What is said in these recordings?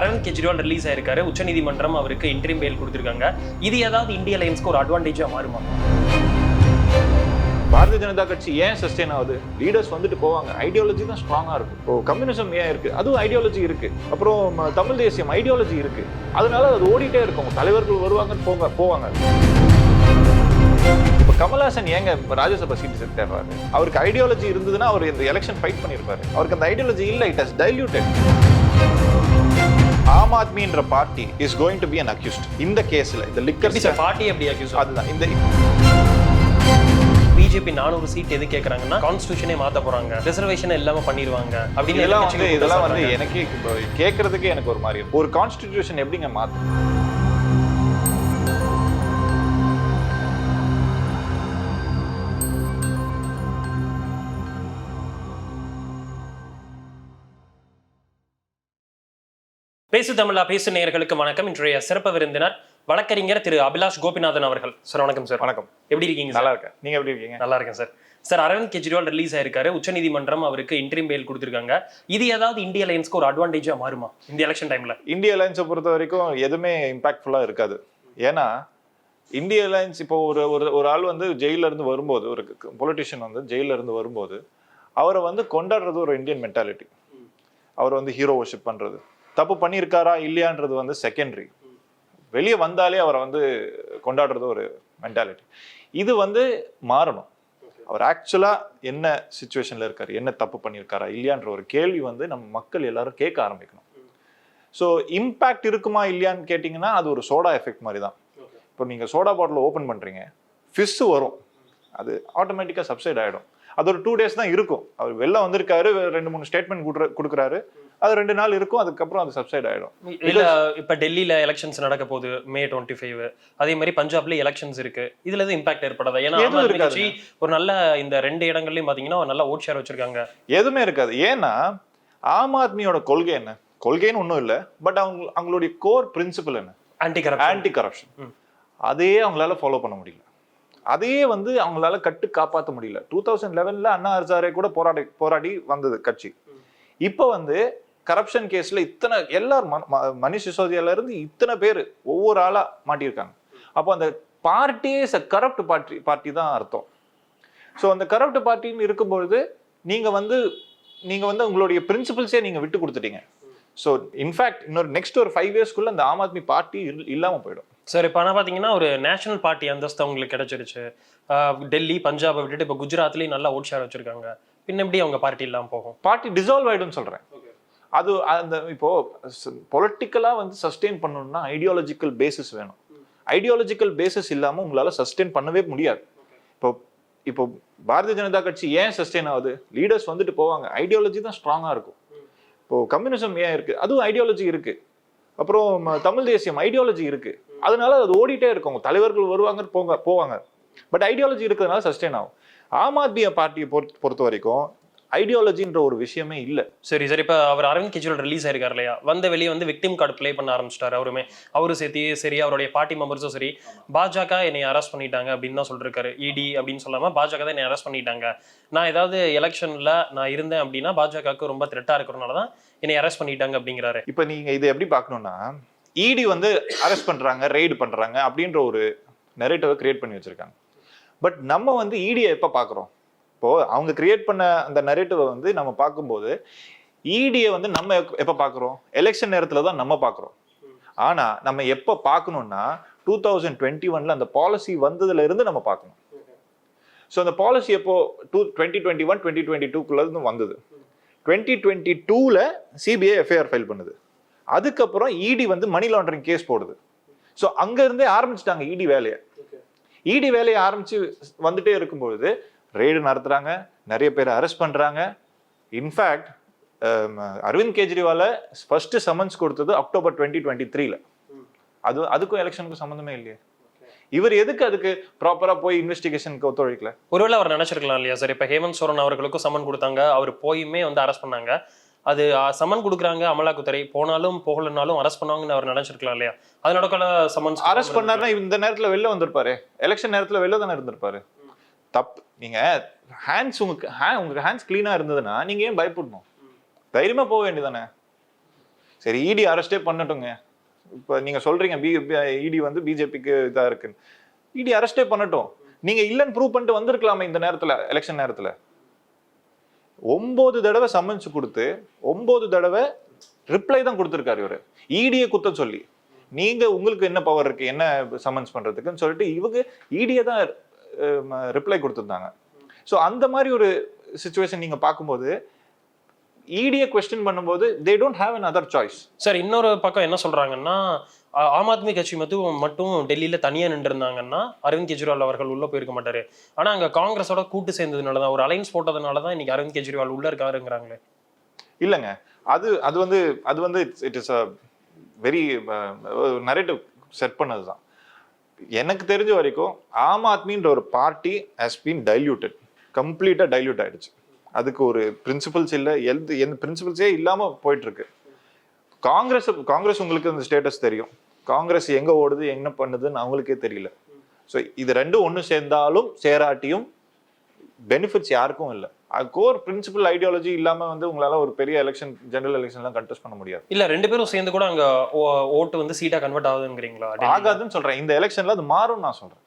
Aravind Kejriwal release ஆயிருக்காரு. உச்சநீதிமன்றம் அவருக்கு இன்ட்ரீம் பெயில் கொடுத்துருக்காங்க. இது ஏதாவது இந்திய லைன்ஸ்க்கு ஒரு அட்வான்டேஜா மாறுமா? பாரதிய ஜனதா கட்சி ஏன் சஸ்டெயின் ஆகுது? லீடர்ஸ் வந்துட்டு போவாங்க. ஐடியாலஜி தான் ஸ்ட்ராங்காக இருக்கும். இப்போ கம்யூனிசம் ஏன் இருக்கு? அதுவும் ஐடியாலஜி இருக்கு. அப்புறம் தமிழ் தேசியம் ஐடியாலஜி இருக்கு. அதனால அது ஓடிட்டே இருக்கும். தலைவர்கள் வருவாங்கன்னு போங்க போவாங்க. இப்போ கமல்ஹாசன் ஏங்க ராஜ்யசபா சீட் தேடுறாரு அவருக்கு ஐடியாலஜி இருந்ததுன்னா அவர் இந்த எலெக்ஷன் ஃபைட் பண்ணியிருப்பாரு. அவருக்கு அந்த ஐடியாலஜி இல்லை. It has diluted um ஆத்மின்ற party is going to be an accused இந்த கேஸ்ல இந்த லிக்கர் பார்ட்டி எப்படி அக்யூஸ் அதுதான் இந்த பிஜேபி நானூறு சீட் எது கேக்குறாங்கன்னா கான்ஸ்டியூஷனே மாத்த போறாங்க ரிசர்வேஷன் இல்லாம பண்ணிடுவாங்க அப்படின்னு இதெல்லாம் வந்து இதெல்லாம் வந்து. எனக்கே கேட்கறதுக்கே எனக்கு ஒரு மாதிரி. ஒரு கான்ஸ்டிடியூஷன் எப்படிங்க மாத்தும் பேசு தமிழா பேசு நேயர்களுக்கு வணக்கம். இன்றைய சிறப்பு விருந்தினர் வழக்கறிஞர் திரு அபிலாஷ் கோபிநாதன் அவர்கள். சார் வணக்கம் சார். வணக்கம். எப்படி இருக்கீங்க நல்லா இருக்கேன் நீங்க எப்படி இருக்கீங்க? நல்லா இருக்கேன் sir. Sir Arvind Kejriwal release ஆயிருக்காரு. உச்சநீதிமன்றம் அவருக்கு இன்டரிம் பெயில் கொடுத்துருக்காங்க. இது ஏதாவது இந்திய லைன்ஸ்க்கு ஒரு அட்வான்டேஜா மாறுமா? இந்த எலெக்ஷன் டைம்ல இந்திய அலைன்ஸை பொறுத்த வரைக்கும் எதுவுமே இம்பாக்ட்ஃபுல்லா இருக்காது. ஏன்னா இந்திய அலைன்ஸ் இப்போ ஒரு ஒரு ஒரு ஆள் வந்து ஜெயில இருந்து வரும்போது ஒரு பொலிட்டிஷியன் வந்து ஜெயில இருந்து வரும்போது அவரை வந்து கொண்டாடுறது ஒரு இந்தியன் மென்டாலிட்டி அவர் வந்து ஹீரோ ஒர்ஷிப் பண்றது. தப்பு பண்ணியிருக்காரா இல்லையான்றது வந்து செகண்டரி வெளியே வந்தாலே அவரை வந்து கொண்டாடுறது ஒரு மென்டாலிட்டி இது வந்து மாறணும். அவர் ஆக்சுவலா என்ன சுச்சுவேஷன்ல இருக்காரு? என்ன தப்பு பண்ணியிருக்காரா இல்லையான்ற ஒரு கேள்வி வந்து நம்ம மக்கள் எல்லாரும் கேட்க ஆரம்பிக்கணும். ஸோ இம்பேக்ட் இருக்குமா இல்லையான்னு கேட்டிங்கன்னா அது ஒரு சோடா எஃபெக்ட் மாதிரி தான் இப்போ நீங்கள் சோடா பாட்டில் ஓப்பன் பண்ணுறீங்க ஃபிஷ் வரும். அது ஆட்டோமேட்டிக்காக சப்சைட் ஆகிடும் அது ஒரு டூ டேஸ் தான் இருக்கும். அவர் வெளில வந்திருக்காரு ரெண்டு மூணு ஸ்டேட்மெண்ட் கொடுக்குறாரு. அது ரெண்டு நாள் இருக்கும் அதுக்கப்புறம் அது சப்சைட் ஆகிடும் இல்ல இப்ப டெல்லியில எலெக்ஷன்ஸ் நடக்க போகுது மே டுவெண்ட்டி ஃபைவ் அதே மாதிரி பஞ்சாப்ல எலெக்ஷன்ஸ் இருக்கு. இதுல எதுவும் இம்பாக்ட் ஏற்படாதா? ஏன்னா. கட்சி ஒரு நல்ல இந்த ரெண்டு இடங்கள்லயும் பாத்தீங்கன்னா நல்ல ஓட் ஷேர் வச்சிருக்காங்க. எதுவுமே இருக்காது. ஏன்னா ஆம் ஆத்மியோட கொள்கை என்ன? கொள்கைன்னு ஒன்றும் இல்லை பட் அவங்க அவங்களுடைய கோர் பிரின்சிபல் என்ன? ஆன்டி கரப்ஷன் ஆன்டி கரப்ஷன் ம். அதே அவங்களால ஃபாலோ பண்ண முடியல. அதையே வந்து அவங்களால கட்டு காப்பாற்ற முடியல. டூ தௌசண்ட் லெவன்ல அண்ணா ஹசாரே கூட போராடி போராடி வந்தது கட்சி. இப்போ வந்து கரப்ஷன் கேஸ்ல இத்தனை ம- மணிஷ் சிசோதியால இருந்து இத்தனை பேர் ஒவ்வொரு ஆளா மாட்டியிருக்காங்க. அப்போ அந்த பார்ட்டியே கரப்ட் பார்ட்டி பார்ட்டி தான் அர்த்தம். ஸோ அந்த கரப்ட் பார்ட்டின்னு இருக்கும்பொழுது நீங்க வந்து நீங்க வந்து உங்களுடைய பிரின்சிபல்ஸே நீங்க விட்டு கொடுத்துட்டீங்க. ஸோ இன்ஃபேக்ட் இன்னொரு நெக்ஸ்ட் ஒரு ஃபைவ் இயர்ஸ்க்குள்ள அந்த ஆம் ஆத்மி பார்ட்டி இல்லாம போயிடும். சார் இப்போ ஆனால் பார்த்தீங்கன்னா ஒரு நேஷனல் பார்ட்டி அந்தஸ்து அவங்களுக்கு கிடைச்சிருச்சு. டெல்லி பஞ்சாபை விட்டுட்டு இப்போ குஜராத்லேயும் நல்லா ஓட் ஷேர் வச்சிருக்காங்க. பின்ன எப்படி அவங்க பார்ட்டி இல்லாமல் போகும்? பார்ட்டி டிசால்வ் ஆயிடும்னு சொல்றேன். அது அந்த இப்போ பொலிட்டிக்கலா வந்து சஸ்டெயின் பண்ணணும்னா ஐடியாலஜிக்கல் பேசிஸ் வேணும். ஐடியாலஜிக்கல் பேசிஸ் இல்லாம உங்களால சஸ்டெயின் பண்ணவே முடியாது. இப்போ இப்போ பாரதிய ஜனதா கட்சி ஏன் சஸ்டெயின் ஆகுது? லீடர்ஸ் வந்துட்டு போவாங்க. ஐடியாலஜி தான் ஸ்ட்ராங்கா இருக்கும். இப்போ கம்யூனிசம் ஏன் இருக்கு? அதுவும் ஐடியாலஜி இருக்கு. அப்புறம் தமிழ் தேசியம் ஐடியாலஜி இருக்கு. அதனால அது ஓடிட்டே இருக்கும். தலைவர்கள் வருவாங்க போங்க போவாங்க. பட் ஐடியாலஜி இருக்கிறதுனால சஸ்டெயின் ஆகும். ஆம் ஆத்மி பார்ட்டியை பொறுத்த பொறுத்த வரைக்கும் ஐடியாலஜின்ற ஒரு விஷயமே இல்லை. சரி சரி இப்போ அவர் அரவிந்த் கெஜ்ரிவால் ரிலீஸ் ஆயிருக்காரு இல்லையா? வந்த வெளியே வந்து விக்டிம் கார்டு ப்ளே பண்ண ஆரம்பிச்சிட்டாரு. அவருமே அவரும் சேர்த்து சரி அவருடைய பார்ட்டி மெம்பர்ஸும் சரி பாஜக என்னை அரெஸ்ட் பண்ணிட்டாங்க அப்படின்னு தான் சொல்லிருக்காரு. இடி அப்படின்னு சொல்லாம பாஜக தான் என்னை அரெஸ்ட் பண்ணிட்டாங்க. நான் ஏதாவது எலெக்ஷன்ல நான் இருந்தேன் அப்படின்னா பாஜகவுக்கு ரொம்ப த்ரெட்டா இருக்கிறனால தான் என்னை அரெஸ்ட் பண்ணிட்டாங்க அப்படிங்கிறாரு. இப்போ நீங்க இதை எப்படி பார்க்கணும்னா இடி வந்து அரெஸ்ட் பண்றாங்க ரெய்டு பண்றாங்க அப்படின்ற ஒரு நெரேட்டிவை கிரியேட் பண்ணி வச்சிருக்காங்க. பட் நம்ம வந்து இடியை எப்போ பார்க்குறோம்? இப்போ அவங்க கிரியேட் பண்ண அந்த நெரேட்டிவை வந்து நம்ம பார்க்கும்போது இடியை வந்து நம்ம எப்ப- பார்க்குறோம்? எலெக்ஷன் நேரத்தில் தான் நம்ம பார்க்குறோம். ஆனா நம்ம எப்போ பார்க்கணும்னா டூ தௌசண்ட் டுவெண்ட்டி ஒன்ல அந்த பாலிசி வந்ததுல இருந்து நம்ம பார்க்கணும். ஸோ அந்த பாலிசி எப்போ? Two twenty twenty one twenty twenty டூக்குள்ள இருந்து வந்தது டுவெண்ட்டி டுவெண்ட்டி டூவில் சிபிஐ எஃப்ஐஆர் ஃபைல் பண்ணுது. அதுக்கப்புறம் இடி வந்து மணி லாண்டரிங் கேஸ் போடுது. ஸோ அங்கேருந்தே ஆரம்பிச்சிட்டாங்க இடி வேலையை. இடி வேலையை ஆரம்பிச்சு வந்துட்டே இருக்கும்பொழுது ரெய்டு நடத்துறாங்க நிறைய பேர் அரெஸ்ட் பண்றாங்க. இன்ஃபேக்ட் அரவிந்த் கெஜ்ரிவாலை ஃபர்ஸ்ட் சம்மன்ஸ் கொடுத்தது அக்டோபர் டுவெண்ட்டி டுவெண்ட்டி த்ரீல அது அதுக்கும் எலெக்ஷனுக்கும் சம்மந்தமே இல்லையே. இவர் எதுக்கு அதுக்கு ப்ராப்பரா போய் இன்வெஸ்டிகேஷனுக்கு ஒத்துழைக்கல? ஒருவேளை அவர் நினைச்சிருக்கலாம் இல்லையா சார்? இப்போ ஹேமந்த் சோரன் அவர்களுக்கும் சம்மன் கொடுத்தாங்க அவர் போயுமே வந்து அரெஸ்ட் பண்ணாங்க. அது அஹ், சம்மன் கொடுக்குறாங்க அமலாக்கத்துறை. போனாலும் போகலனாலும் அரெஸ்ட் பண்ணுவாங்கன்னு அவர் நினைச்சிருக்கலாம் இல்லையா? அதனோட கல சம்மன்ஸ் அரெஸ்ட் பண்ணாருன்னா இந்த நேரத்துல வெளில வந்திருப்பாரு. எலெக்ஷன் நேரத்துல வெளில தானே இருந்திருப்பாரு. தப்பு நீங்க ஹேண்ட்ஸ் உங்களுக்கு ஹே உங்களுக்கு ஹேண்ட்ஸ் கிளீனா இருந்ததுன்னா நீங்க ஏன் பயப்படணும்? தைரியமா போக வேண்டியதானே சரி இடி அரெஸ்டே பண்ணட்டுங்க. இப்போ நீங்க சொல்றீங்க பி இடி வந்து பிஜேபிக்கு இதா இருக்குன்னு இடி அரெஸ்டே பண்ணட்டும். நீங்க இல்லைன்னு ப்ரூவ் பண்ணிட்டு வந்திருக்கலாமே இந்த நேரத்துல எலெக்ஷன் நேரத்துல. ஒன்பது தடவை சம்மன்ஸ் கொடுத்து ஒன்பது தடவை ரிப்ளை தான் கொடுத்துருக்காரு இவரு. இடியை குத்த சொல்லி. நீங்க உங்களுக்கு என்ன பவர் இருக்கு என்ன சம்மன்ஸ் பண்றதுக்குன்னு சொல்லிட்டு இவங்க இடியை தான் ரிப்ளை கொடுத்துருந்தாங்க. ஸோ அந்த மாதிரி ஒரு சுச்சுவேஷன் நீங்க பார்க்கும்போது இடியை கொஸ்டின் பண்ணும்போது they don't have an other choice sir இன்னொரு பக்கம் என்ன சொல்றாங்கன்னா ஆ- ஆம் ஆத்மி கட்சி மட்டும் மட்டும் டெல்லியில தனியா நின்று இருந்தாங்கன்னா அரவிந்த் கெஜ்ரிவால் அவர்கள் உள்ள போயிருக்க மாட்டாரு. ஆனா அங்க காங்கிரஸோட கூட்டு சேர்ந்ததுனால தான் ஒரு அலைன்ஸ் போட்டதுனால தான் இன்னைக்கு அரவிந்த் கெஜ்ரிவால் உள்ள இருக்காருங்கிறாங்களே. இல்லைங்க. அது அது வந்து அது வந்து it is a very narrative set பண்ணது தான் எனக்கு தெரிஞ்ச வரைக்கும் ஆம் ஆத்மின்ற ஒரு பார்ட்டி ஹஸ் பீன் டைல்யூட்டட் கம்ப்ளீட்டாக டைல்யூட் ஆயிடுச்சு. அதுக்கு ஒரு பிரின்சிபல்ஸ் இல்லை எந்த எந்த பிரின்சிபல்ஸே இல்லாமல் போயிட்டுருக்கு. காங்கிரஸ் காங்கிரஸ் உங்களுக்கு அந்த ஸ்டேட்டஸ் தெரியும். காங்கிரஸ் எங்கே ஓடுது என்ன பண்ணுதுன்னு அவங்களுக்கே தெரியல. ஸோ இது ரெண்டும் ஒன்று சேர்ந்தாலும் சேராட்டியும் பெனிஃபிட்ஸ் யாருக்கும் இல்லை. கோர் பிரின்சிபல் ஐடியாலஜி இல்லாம வந்து உங்களால ஒரு பெரிய எலெக்ஷன் ஜெனரல் எலெக்ஷன்லாம் கண்டெஸ்ட் பண்ண முடியாது. இல்ல ரெண்டு பேரும் சேர்ந்து கூட அங்க ஓட்டு வந்து சீட்டா கன்வெர்ட் ஆகுதுங்கிறீங்களா? ஆகாதுன்னு சொல்றேன். இந்த எலெக்ஷன்ல அது மாறும் நான் சொல்றேன்.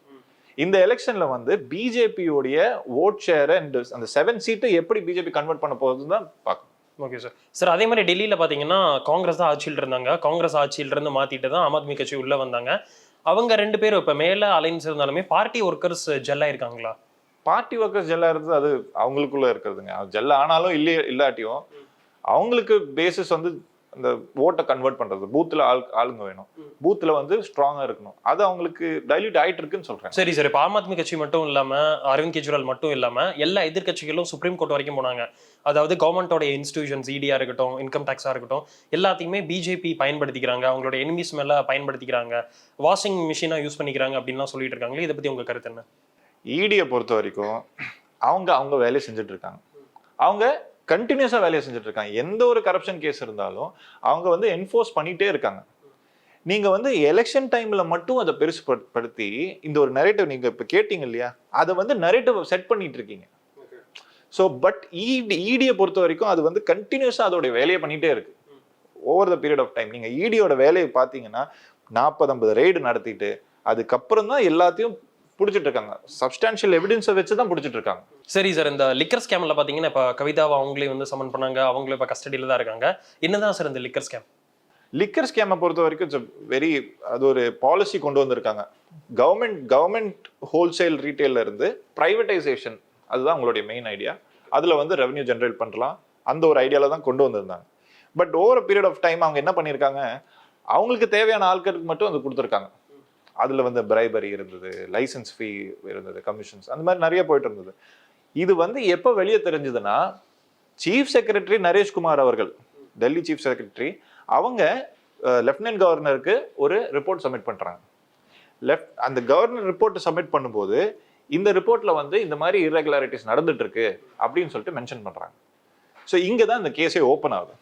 இந்த எலெக்ஷன்ல வந்து பிஜேபியோடைய ஓட் ஷேர் அண்ட் அந்த செவன் சீட்டை எப்படி பிஜேபி கன்வெர்ட் பண்ண போகுதுன்னு தான் பார்க்கணும். ஓகே சார் சார் அதே மாதிரி டெல்லியில பாத்தீங்கன்னா காங்கிரஸ் தான் ஆட்சியில் இருந்தாங்க. காங்கிரஸ் ஆட்சியில இருந்து மாத்திட்டு தான் ஆம் ஆத்மி கட்சி உள்ள வந்தாங்க. அவங்க ரெண்டு பேரும் இப்ப மேல அலைன்ஸ் இருந்தாலுமே பார்ட்டி ஒர்க்கர்ஸ் ஜெல்லா இருக்காங்களா பார்ட்டி ஒர்க்கர்ஸ் ஜெல்லா இருந்து அது அவங்களுக்குள்ள இருக்கிறதுங்க. அது ஜெல்லா ஆனாலும் இல்லையே இல்லாட்டியும் அவங்களுக்கு பேசிஸ் வந்து அந்த ஓட்டை கன்வெர்ட் பண்றது. பூத்துல ஆள் ஆளுங்க வேணும். பூத்துல வந்து ஸ்ட்ராங்கா இருக்கணும். அது அவங்களுக்கு டைல்யூட் ஆயிட்டு இருக்குன்னு சொல்றேன். சரி சார். இப்போ ஆம் ஆத்மி கட்சி மட்டும் இல்லாம அரவிந்த் கெஜ்ரிவால் மட்டும் இல்லாம எல்லா எதிர்க்கட்சிகளும் சுப்ரீம் கோர்ட் வரைக்கும் போனாங்க. அதாவது கவர்மெண்டோட இன்ஸ்டிடியூஷன்ஸ் இடியா இருக்கட்டும் இன்கம் டேக்ஸா இருக்கட்டும் எல்லாத்தையுமே பிஜேபி பயன்படுத்திக்கிறாங்க. அவங்களோட எனிமிஸ் மேல பயன்படுத்திக்கிறாங்க. வாஷிங் மிஷினா யூஸ் பண்ணிக்கிறாங்க அப்படின்லாம் சொல்லிட்டு இருக்காங்களே இதை பத்தி உங்க கருத்து என்ன? E ஈடியை பொறுத்த வரைக்கும் அவங்க அவங்க வேலையை செஞ்சுட்டு இருக்காங்க அவங்க கண்டினியூஸாக வேலையை செஞ்சுட்டு இருக்காங்க எந்த ஒரு கரப்ஷன் கேஸ் இருந்தாலும் அவங்க வந்து என்ஃபோர்ஸ் பண்ணிகிட்டே இருக்காங்க. நீங்கள் வந்து எலெக்ஷன் டைமில் மட்டும் அதை பெருசு படுத்தி இந்த ஒரு நரேட்டிவ் நீங்கள் இப்போ கேட்டீங்க இல்லையா? அதை வந்து நரேட்டிவ் செட் பண்ணிட்டு இருக்கீங்க ஸோ பட் இடி இடியை e பொறுத்த வரைக்கும் அது வந்து கண்டினியூஸாக அதோட வேலையை பண்ணிகிட்டே இருக்கு. Over the period of time நீங்கள் இடியோட வேலையை பார்த்தீங்கன்னா நாற்பது ஐம்பது ரைடு நடத்திட்டு அதுக்கப்புறம் தான் எல்லாத்தையும் பிடிச்சிட்டு இருக்காங்க சப்ஸ்டான்ஷியல் எவிடன்ஸை வச்சு தான் பிடிச்சிட்டு இருக்காங்க சரி சார் இந்த லிக்கர் ஸ்கேம்ல பாத்தீங்கன்னா இப்ப கவிதாவை அவங்களே வந்து சமன் பண்ணாங்க. அவங்களும் இப்ப கஸ்டடியில தான் இருக்காங்க. என்னதான் சார் இந்த லிக்கர் ஸ்கேம் லிக்கர் ஸ்கேமை பொறுத்த வரைக்கும் இட்ஸ் வெரி அது ஒரு பாலிசி கொண்டு வந்திருக்காங்க. கவர்மெண்ட் கவர்மெண்ட் ஹோல்சேல் ரீட்டைல்ல இருந்து பிரைவேட்டைசேஷன் அதுதான் உங்களுடைய மெயின் ஐடியா அதுல வந்து ரெவன்யூ ஜென்ரேட் பண்ணலாம். அந்த ஒரு ஐடியால தான் கொண்டு வந்திருந்தாங்க. But over period of time அவங்க என்ன பண்ணியிருக்காங்க அவங்களுக்கு தேவையான ஆட்களுக்கு மட்டும் அது கொடுத்துருக்காங்க. அதில் வந்து பிரைபரி இருந்தது லைசன்ஸ் ஃபீ இருந்தது கமிஷன்ஸ் அந்த மாதிரி நிறைய போயிட்டு இருந்தது. இது வந்து எப்போ வெளியே தெரிஞ்சதுன்னா சீஃப் செக்ரட்டரி நரேஷ்குமார் அவர்கள் டெல்லி சீஃப் செக்ரட்டரி அவங்க லெஃப்டினன்ட் கவர்னருக்கு ஒரு ரிப்போர்ட் சப்மிட் பண்ணுறாங்க லெஃப்ட் அந்த கவர்னர் ரிப்போர்ட் சப்மிட் பண்ணும்போது இந்த ரிப்போர்ட்டில் வந்து இந்த மாதிரி irregularities நடந்துட்டு இருக்கு அப்படின்னு சொல்லிட்டு மென்ஷன் பண்ணுறாங்க ஸோ இங்கே தான் இந்த கேஸே ஓப்பன் ஆகுது.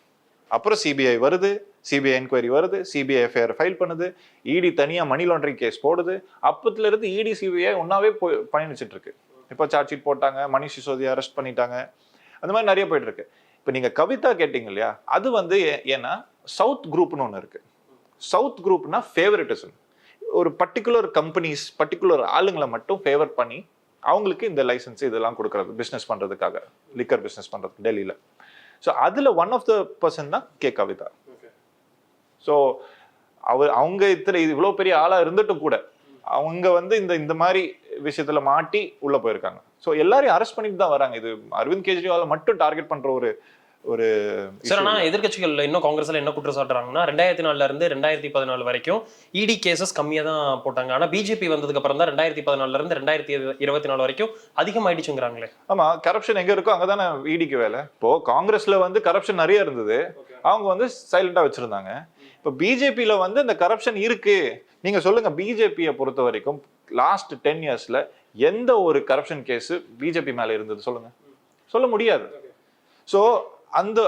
அப்புறம் சிபிஐ வருது சிபிஐ என்கொயரி வருது சிபிஐ எஃப்ஐஆர் ஃபைல் பண்ணுது இடி தனியாக மணி லாண்டரிங் கேஸ் போடுது. அப்பத்துலேருந்து இடி சிபிஐ ஒன்றாவே போய் பயணிச்சுட்டு இருக்கு இப்போ சார்ஜ் ஷீட் போட்டாங்க மணிஷ் சிசோதியை அரெஸ்ட் பண்ணிட்டாங்க. அந்த மாதிரி நிறைய போயிட்டு இருக்கு இப்போ நீங்கள் கவிதா கேட்டிங்க இல்லையா அது வந்து ஏ- ஏன்னா சவுத் குரூப்னு ஒன்று இருக்கு. சவுத் குரூப்னா ஃபேவரட்டிசம் ஒரு பர்டிகுலர் கம்பெனிஸ் பர்டிகுலர் ஆளுங்களை மட்டும் ஃபேவர் பண்ணி அவங்களுக்கு இந்த லைசன்ஸ் இதெல்லாம் கொடுக்கறது பிஸ்னஸ் பண்ணுறதுக்காக லிக்கர் பிஸ்னஸ் பண்ணுறதுக்கு டெல்லியில். ஸோ அதுல ஒன் ஆஃப் த பர்சன் தான் கே. கவிதா. ஸோ அவர் அவங்க இத்தனை இவ்வளோ பெரிய ஆளா இருந்துட்டும் கூட அவங்க வந்து இந்த இந்த மாதிரி விஷயத்துல மாட்டி உள்ள போயிருக்காங்க. ஸோ எல்லாரையும் அரெஸ்ட் பண்ணிட்டு தான் வராங்க. இது அரவிந்த் கெஜ்ரிவாலை மட்டும் டார்கெட் பண்ற ஒரு ஒரு சார் issue. ஆனா எதிர்க்கட்சிகள் இன்னும் காங்கிரஸ்ல என்ன குற்றம் சாட்டுறாங்கன்னா ரெண்டாயிரத்தி நாலுல இருந்து ரெண்டாயிரத்தி பதினாலு வரைக்கும் இடி கேசஸ் கம்மியா தான் போட்டாங்க. ஆனா பிஜேபி வந்ததுக்கு அப்புறம் தான் ரெண்டாயிரத்தி பதினாலுல இருந்து ரெண்டாயிரத்தி இருபத்தி நாலு வரைக்கும் அதிகமாயிடுச்சுங்கிறாங்களே. ஆமா கரப்ஷன் எங்க இருக்கோ அங்கதானே இடிக்கு வேலை. இப்போ காங்கிரஸ்ல வந்து கரப்ஷன் நிறைய இருந்தது. அவங்க வந்து சைலண்டா வச்சிருந்தாங்க. இப்போ பிஜேபியில வந்து இந்த கரப்ஷன் இருக்கு. நீங்க சொல்லுங்க பிஜேபியை பொறுத்த வரைக்கும் லாஸ்ட் டென் இயர்ஸ்ல எந்த ஒரு கரப்ஷன் கேஸ் பிஜேபி மேல இருந்தது? சொல்லுங்க. சொல்ல முடியாது. ஸோ அந்த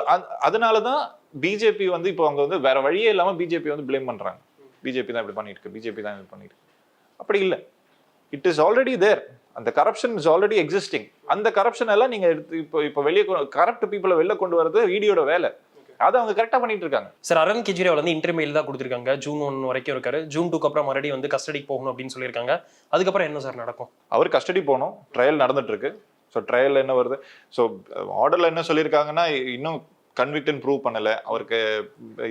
அதனால தான் பிஜேபி வந்து இப்போ அவங்க வந்து வேற வழியே இல்லாம பிஜேபி வந்து ப்ளேம் பண்றாங்க. பிஜேபி தான் இப்படி பண்ணிட்டு இருக்கு பிஜேபி தான் இது பண்ணிட்டு. அப்படி இல்லை. இட் இஸ் ஆல்ரெடி தேர் அந்த கரப்ஷன் இஸ் ஆல்ரெடி எக்ஸிஸ்டிங் அந்த கரப்ஷன் எல்லாம் நீங்க எடுத்து இப்போ இப்போ வெளியே கரப்ட் பீப்புளை வெளில கொண்டு வரது இடியோட வேலை. அதை அவங்க கரெக்டா பண்ணிட்டு இருக்காங்க. சார் அரவிந்த் கெஜ்ரிவால் வந்து இன்டர்மெயில் தான் கொடுத்துருக்காங்க. ஜூன் ஒன் வரைக்கும் இருக்காரு. ஜூன் டூக்கு அப்புறம் மறுபடியும் வந்து கஸ்டடிக்கு போகணும் அப்படின்னு சொல்லியிருக்காங்க. அதுக்கப்புறம் என்ன சார் நடக்கும்? அவர் கஸ்டடி போகணும். ட்ரையல் நடந்துட்டு இருக்கு. ஸோ ட்ரையல் என்ன வருது? ஸோ ஆர்டரில் என்ன சொல்லியிருக்காங்கன்னா இன்னும் கன்விக்டன் ப்ரூவ் பண்ணல. அவருக்கு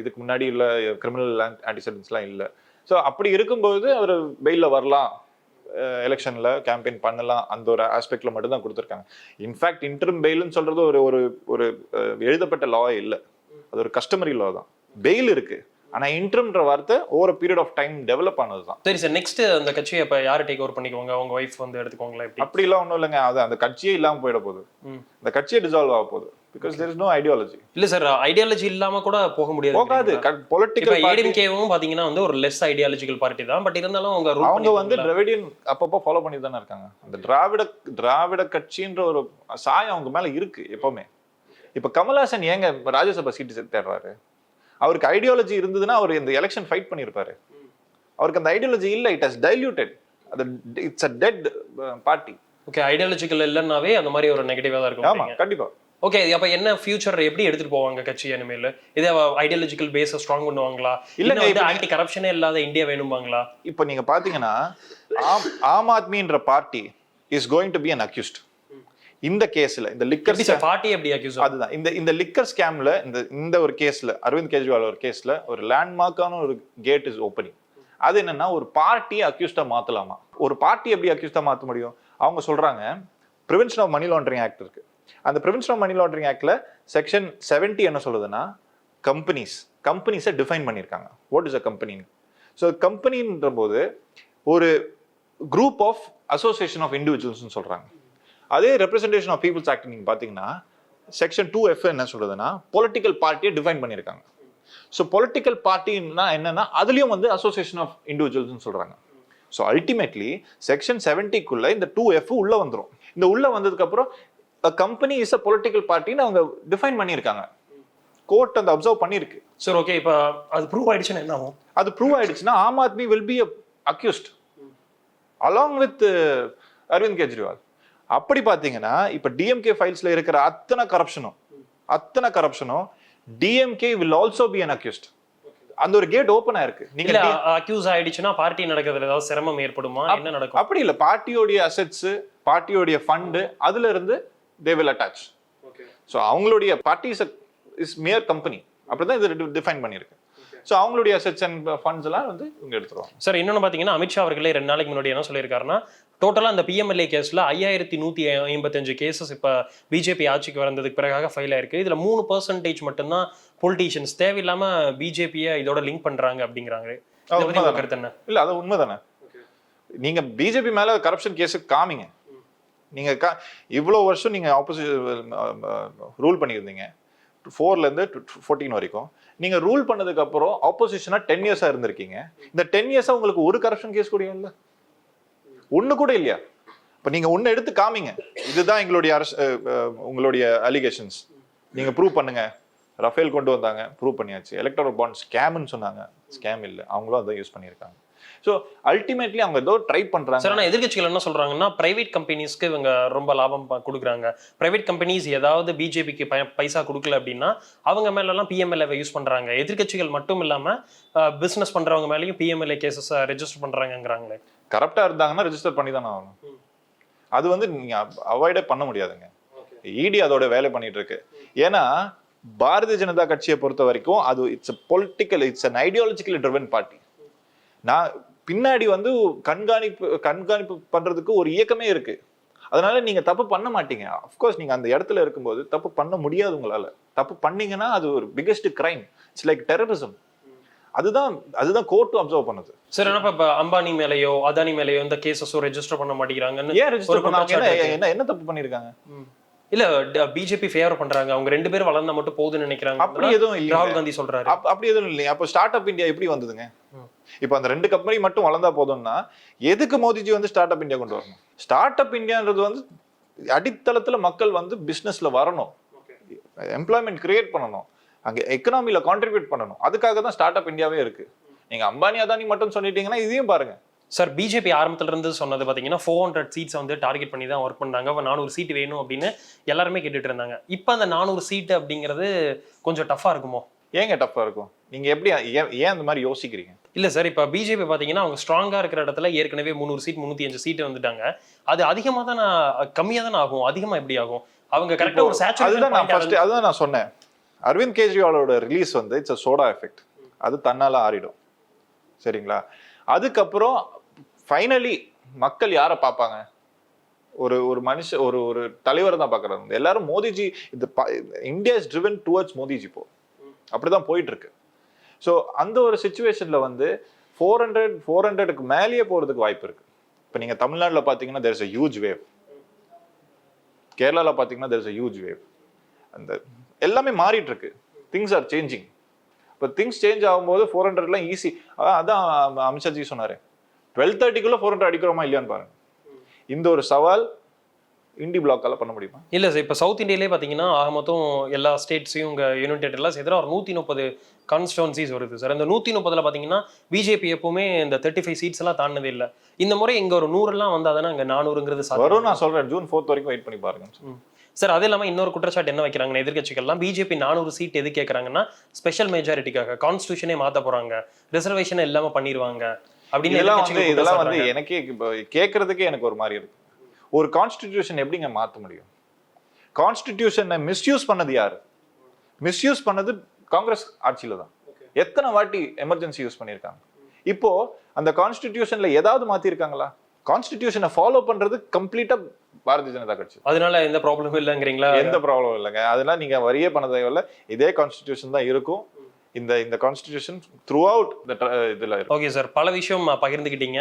இதுக்கு முன்னாடி இல்ல கிரிமினல் ஆன்டிசிடென்ட்ஸ்லாம் இல்லை. ஸோ அப்படி இருக்கும்போது அவர் வெயிலில் வரலாம். எலெக்ஷனில் கேம்பெயின் பண்ணலாம். அந்த ஒரு ஆஸ்பெக்டில் மட்டும்தான் கொடுத்துருக்காங்க. இன்ஃபேக்ட் இன்டர்ம் பெயில்னு சொல்கிறது ஒரு ஒரு ஒரு எழுதப்பட்ட லா இல்லை. அது ஒரு கஸ்டமரி லா தான். பெயில் இருக்குது ஆனா இன்டர்ம்ன்ற வார்த்தை over period of time develop ஆனது தான் சரி சார் நெக்ஸ்ட் அந்த கட்சியை இப்போ யார் டேக் ஓவர் பண்ணிக்குவாங்க? அவங்க ஒய்ஃப் வந்து எடுத்துக்கோங்களா எப்படி? அப்படிலாம் ஒன்றும் இல்லைங்க. அது அந்த கட்சியே இல்லாம போயிட போகுது. ம். இந்த கட்சியே டிசால்வ் ஆக போகுது. Because there is no ideology இல்ல சார் ஐடியாலஜி இல்லாம கூட போக முடியாது போகாது. பொலிட்டிக்கல் ஏடிஎம்கேவும் பாத்தீங்கன்னா வந்து ஒரு லெஸ் ஐடியாலஜிக்கல் பார்ட்டி தான். பட் இருந்தாலும் அவங்க அவங்க வந்து திராவிடியன் அப்பப்போ ஃபாலோ பண்ணி தானே இருக்காங்க. அந்த திராவிட திராவிட கட்சின்ற ஒரு சாயம் அவங்க மேல இருக்கு எப்பவுமே. இப்ப கமல்ஹாசன் ஏங்க ராஜ்யசபா சீட்டு தேடுறாரு? அவருக்கு ஐடியாலஜி இருந்ததுன்னா அவர் இந்த எலெக்ஷன் ஃபைட் பண்ணியிருப்பாரு. அவருக்கு அந்த ஐடியாலஜி இல்ல. இட் ஹஸ் டைல்யூட்டட் அது it's a dead party okay ideological இல்லைன்னாவே அந்த மாதிரி ஒரு நெகட்டிவா தான் இருக்கும் கண்டிப்பா. ஓகே அப்ப என்ன ஃபியூச்சர் எப்படி எடுத்துட்டு போவாங்க கட்சி இனிமேல்? இதே ஐடியாலஜிக்கல் பேஸ் ஸ்ட்ராங் பண்ணுவாங்களா? இல்ல வந்து ஆன்டி கரப்ஷனே இல்லாத இந்தியா வேணும்பாங்களா? இப்போ நீங்க பாத்தீங்கன்னா Aam Aam ஆத்மின்ற party is going to be an accused இந்த கேஸ்ல இந்த லிக்கர் பார்ட்டி எப்படி அக்யூஸ் அதுதான். இந்த இந்த லிக்கர் ஸ்கேம்ல இந்த இந்த ஒரு கேஸ்ல அரவிந்த் கெஜ்ரிவால் ஒரு கேஸ்ல ஒரு லேண்ட்மார்க்கான ஒரு கேட் இஸ் ஓப்பனிங் அது என்னன்னா ஒரு பார்ட்டியை அக்யூஸ்டா மாத்தலாமா? ஒரு பார்ட்டி எப்படி அக்யூஸ்டா மாத்த முடியும்? அவங்க சொல்றாங்க prevention of money laundering act இருக்கு. அந்த ப்ரிவென்ஷன் ஆஃப் மணி லாண்டரிங் ஆக்ட்ல செக்ஷன் 70 என்ன சொல்லுதுன்னா கம்பெனிஸ் கம்பெனிஸை டிஃபைன் பண்ணியிருக்காங்க வாட் இஸ் அ கம்பெனின்னு ஸோ கம்பெனின்ற போது ஒரு குரூப் ஆஃப் அசோசியேஷன் ஆஃப் இண்டிவிஜுவல்ஸ்னு சொல்றாங்க. அதே ரெப்ரசன்டேஷன் ஆஃப் பீப்புள்ஸ் ஆக்ட் நீங்க பாத்தீங்கன்னா செக்ஷன் டூ எஃப் என்ன சொல்றதுன்னா பொலிட்டிக்கல் பார்ட்டியை டிஃபைன் பண்ணியிருக்காங்க. ஸோ பொலிட்டிக்கல் பார்ட்டின்னா என்னன்னா அதுலயும் வந்து அசோசியேஷன் ஆஃப் இண்டிவிஜுவல்ஸ்னு சொல்றாங்க. ஸோ அல்டிமேட்லி செக்ஷன் செவன்ட்டிக்குள்ள இந்த டூ எஃப் உள்ள வந்துரும். இந்த உள்ள வந்ததுக்கு அப்புறம் கம்பெனி இஸ் அ பொலிட்டிக்கல் பார்ட்டின்னு அவங்க டிஃபைன் பண்ணியிருக்காங்க. கோர்ட் அந்த அப்சர்வ் பண்ணியிருக்கு. சார் ஓகே இப்போ அது ப்ரூவ் ஆயிடுச்சுன்னா என்ன ஆகும்? அது ப்ரூவ் ஆயிடுச்சுன்னா Aam Aadmi will be accused along with Arvind Kejriwal அப்படி பாத்தீங்கன்னா இப்ப டிஎம்கே ஃபைல்ஸ்ல இருக்கிற அத்தனை கரப்ஷனும் அத்தனை கரப்ஷனும் DMK will also be an accused அந்த ஒரு கேட் ஓப்பன் ஆயிருக்கு. நீங்க அக்யூஸ் ஆயிடுச்சுன்னா பார்ட்டி நடக்கிறதுல ஏதாவது சிரமம் ஏற்படுமா? என்ன நடக்கும்? அப்படி இல்ல. பார்ட்டியோடைய அசெட்ஸ் பார்ட்டியோடைய ஃபண்டு அதுல இருந்து தே வில் அட்டாச் ஸோ அவங்களுடைய பார்ட்டி இஸ் மியர் கம்பெனி அப்படிதான் இது டிஃபைன் பண்ணியிருக்கு. ஸோ அவங்களுடைய அசெட்ஸ் அண்ட் ஃபண்ட்ஸ் எல்லாம் வந்து இவங்க எடுத்துருவாங்க. சார் இன்னொன்று பார்த்தீங்கன்னா அமித்ஷா அவர்களே ரெண்டு நாளைக்கு முன்னாடி என்ன சொல்லியிருக்காருன்னா டோட்டலாக அந்த பிஎம்எல்ஏ கேஸில் ஐயாயிரத்தி நூற்றி ஐம்பத்தஞ்சு கேசஸ் இப்போ பிஜேபி ஆட்சிக்கு வந்ததுக்கு பிறகாக ஃபைல் ஆயிருக்கு. இதில் மூணு பர்சன்டேஜ் மட்டும்தான் பொலிட்டீஷியன்ஸ் தேவையில்லாமல் பிஜேபியை இதோட லிங்க் பண்ணுறாங்க அப்படிங்கிறாங்க. கருத்து என்ன? இல்ல அது உண்மைதானே? நீங்க பிஜேபி மேல கரப்ஷன் கேஸ் காமிங்க. நீங்க கா இவ்வளோ வருஷம் நீங்க ஆப்போசிட் ரூல் பண்ணியிருந்தீங்க. ஃபோர்லேருந்து ஃபோர்டீன் வரைக்கும் நீங்கள் ரூல் பண்ணதுக்கப்புறம் ஆப்போசிஷனாக ஆப்போசிஷனா டென் இயர்ஸாக இருந்திருக்கீங்க. இந்த டென் இயர்ஸாக உங்களுக்கு ஒரு கரப்ஷன் கேஸ் கூட இல்லை. ஒன்று கூட இல்லையா? இப்போ நீங்கள் ஒன்று எடுத்து காமிங்க. இதுதான் எங்களுடைய அரசு உங்களுடைய அலிகேஷன்ஸ் நீங்கள் ப்ரூவ் பண்ணுங்க. ரஃபேல் கொண்டு வந்தாங்க ப்ரூவ் பண்ணியாச்சு. எலக்ட்ரல் பாண்ட் ஸ்கேம்னு சொன்னாங்க. ஸ்கேம் இல்லை. அவங்களும் அதான் யூஸ் பண்ணியிருக்காங்க. ஸோ அல்டிமேட்லி அவங்க ஏதோ ட்ரை பண்றாங்க. சார் ஆனால் எதிர்க்கட்சிகள் என்ன சொல்றாங்கன்னா பிரைவேட் கம்பெனிஸ்க்கு இவங்க ரொம்ப லாபம் ப- கொடுக்குறாங்க. பிரைவேட் கம்பெனிஸ் ஏதாவது பிஜேபிக்கு பைசா கொடுக்கல அப்படின்னா அவங்க மேலெல்லாம் பிஎம்எல்ஏ யூஸ் பண்றாங்க. எதிர்க்கட்சிகள் மட்டும் இல்லாம பிசினஸ் பண்றவங்க மேலேயும் பிஎம்எல்ஏ கேசஸ் ரெஜிஸ்டர் பண்றாங்கங்கிறாங்களே. கரெக்டா இருந்தாங்கன்னா ரெஜிஸ்டர் பண்ணி தானே ஆகணும். அது வந்து நீங்க அவாய்டே பண்ண முடியாதுங்க. இடி அதோட வேலை பண்ணிட்டு இருக்கு ஏன்னா பாரதிய ஜனதா கட்சியை பொறுத்த வரைக்கும் அது it's political it's an ideologically driven party நான் பின்னாடி வந்து கண்காணிப்பு கண்காணிப்பு பண்றதுக்கு ஒரு இயக்கமே இருக்கு. அதனால நீங்க தப்பு பண்ண மாட்டீங்க. அஃப்கோர்ஸ் நீங்க அந்த இடத்துல இருக்கும்போது தப்பு பண்ண முடியாது உங்களால. தப்பு பண்ணீங்கன்னா அது ஒரு biggest crime it's like terrorism அதுதான் அதுதான் கோர்ட் அப்சர்வ் பண்ணுது. சார் என்ன இப்போ அம்பானி மேலேயோ அதானி மேலேயோ இந்த கேசஸும் ரெஜிஸ்டர் பண்ண மாட்டேங்கிறாங்கன்னு ஏன் ரெஜிஸ்டர் பண்ணாங்க? என்ன. என்ன தப்பு பண்ணிருக்காங்க? இல்ல பிஜேபி ஃபேவர் பண்றாங்க. அவங்க ரெண்டு பேரும் வளர்ந்தா மட்டும் போகுதுன்னு நினைக்கிறாங்க. அப்படி எதுவும் இல்லைங்க. ராகுல் காந்தி சொல்றாரு. அப்- அப்படி எதுவும் இல்லையா அப்போ ஸ்டார்ட் அப் இந்தியா எப்படி வந்ததுங்க. இப்போ அந்த ரெண்டு கம்பெனி மட்டும் வளர்ந்தா போதும்னா எதுக்கு மோடிஜி வந்து ஸ்டார்ட் அப் இந்தியா கொண்டு வரணும்? ஸ்டார்ட் அப் இந்தியான்றது வந்து அடித்தளத்துல மக்கள் வந்து பிசினஸ்ல வரணும். எம்ப்ளாய்மெண்ட் கிரியேட் பண்ணணும். அங்க எக்கனாமில கான்ட்ரிபியூட் பண்ணணும். அதுக்காக தான் ஸ்டார்ட் அப் இந்தியாவே இருக்கு. நீங்க அம்பானி அதானி மட்டும் சொல்லிட்டீங்கன்னா இதையும் பாருங்க. சார் பிஜேபி ஆரம்பத்துல இருந்து சொன்னது பாத்தீங்கன்னா ஃபோர் ஹண்ட்ரட் சீட்ஸ் வந்து டார்கெட் பண்ணி தான் ஒர்க் பண்ணாங்க. நானூறு சீட் வேணும் அப்படின்னு எல்லாருமே கேட்டுட்டு இருந்தாங்க. இப்போ அந்த நானூறு சீட் அப்படிங்கிறது கொஞ்சம் டஃபா இருக்குமோ? ஏங்க டஃப்பா இருக்கும்? நீங்க எப்படி ஏன் ஏன் அந்த மாதிரி யோசிக்கிறீங்க? இல்ல சார் இப்போ பிஜேபி பாத்தீங்கன்னா அவங்க ஸ்ட்ராங்கா இருக்கிற இடத்துல ஏற்கனவே முந்நூறு சீட் முந்நூத்தி அஞ்சு சீட் வந்துட்டாங்க. அது அதிகமா தான் கம்மியா தானே ஆகும்? அதிகமா எப்படி ஆகும்? அவங்க கரெக்டா ஒரு அதுதான் நான் ஃபர்ஸ்ட் அதுதான் நான் சொன்னேன். அரவிந்த் கெஜ்ரிவாலோட ரிலீஸ் வந்து இட்ஸ் சோடா எஃபெக்ட் அது தன்னால ஆறிடும். சரிங்களா? அதுக்கப்புறம் ஃபைனலி மக்கள் யாரை பார்ப்பாங்க? ஒரு ஒரு மனுஷ ஒரு ஒரு தலைவர் தான் பார்க்குறாங்க. எல்லாரும் மோடிஜி இந்த India is driven towards Modiji இப்போ அப்படிதான் போயிட்டு இருக்கு ஸோ அந்த ஒரு சுச்சுவேஷன்ல வந்து ஃபோர் ஹண்ட்ரட் ஃபோர் ஹண்ட்ரடுக்கு மேலேயே போறதுக்கு வாய்ப்பு இருக்கு. இப்போ நீங்க தமிழ்நாட்டில் பார்த்தீங்கன்னா there's அ ஹியூஜ் வேவ் கேரளால பார்த்தீங்கன்னா there's அ ஹியூஜ் வேவ் அந்த எல்லாமே மாறிட்டு இருக்கு திங்ஸ் ஆர் சேஞ்சிங் இப்போ திங்ஸ் சேஞ்ச் ஆகும்போது ஃபோர் ஹண்ட்ரட்லாம் ஈஸி அதான் அமித்ஷாஜி சொன்னார். டுவெல் தேர்ட்டிக்குள்ள ஃபோர் ஹண்ட்ரட் அடிக்கிறோமா இல்லையான்னு பாருங்க. இந்த ஒரு சவால் இண்டி பிளாக்கால பண்ண முடியுமா? இல்ல சார் இப்போ சவுத் இந்தியாலே பாத்தீங்கன்னா ஆக மொத்தம் எல்லா ஸ்டேட்ஸையும் உங்க யூனிட் எல்லாம் சேர்த்து ஒரு நூத்தி முப்பது கான்ஸ்டுவன்சிஸ் வருது சார் அந்த நூத்தி முப்பதுல பாத்தீங்கன்னா பிஜேபி எப்பவுமே இந்த தேர்ட்டி ஃபைவ் சீட்ஸ் எல்லாம் தாண்டதே இல்ல. இந்த முறை இங்க ஒரு நூறுலாம் வந்தாதானே அங்க நானூறுங்கிறது. வரும் நான் சொல்றேன். ஜூன் ஃபோர்த் வரைக்கும் வெயிட் பண்ணி பாருங்க சார் அது இல்லாம இன்னொரு குற்றச்சாட்டு என்ன வைக்கிறாங்கன்னா எதிர்க்கட்சிகள்லாம் பிஜேபி நானூறு சீட் எது கேட்கறாங்கன்னா ஸ்பெஷல் மெஜாரிட்டிக்காக கான்ஸ்டியூஷனே மாத்த போறாங்க. ரிசர்வேஷன் இல்லாம பண்ணிடுவாங்க அப்படின்னு இதெல்லாம் வந்து இதெல்லாம். எனக்கே இப்போ கேட்கறதுக்கே எனக்கு ஒரு மாதிரி இருக்கு. ஒரு கான்ஸ்டிடியூஷன் எப்படிங்க மாத்த முடியும்? கான்ஸ்டிடியூஷனை மிஸ்யூஸ் பண்ணது யாரு? மிஸ்யூஸ் பண்ணது காங்கிரஸ் ஆட்சியில தான். எத்தனை வாட்டி எமர்ஜென்சி யூஸ் பண்ணியிருக்காங்க? இப்போ அந்த கான்ஸ்டிடியூஷன்ல ஏதாவது மாத்திருக்காங்களா? கான்ஸ்டிடியூஷனை ஃபாலோ பண்றது கம்ப்ளீட்டா பாரதிய ஜனதா கட்சி. அதனால எந்த ப்ராப்ளமும் இல்லைங்கிறீங்களா? எந்த ப்ராப்ளம் இல்லைங்க. அதெல்லாம் நீங்க வரியே பண்ண தேவையில்ல. இதே கான்ஸ்டிடியூஷன் தான் இருக்கும். இந்த இந்த கான்ஸ்டிடியூஷன் த்ரூ அவுட் இதுல ஓகே சார் பல விஷயம் பகிர்ந்துக்கிட்டீங்க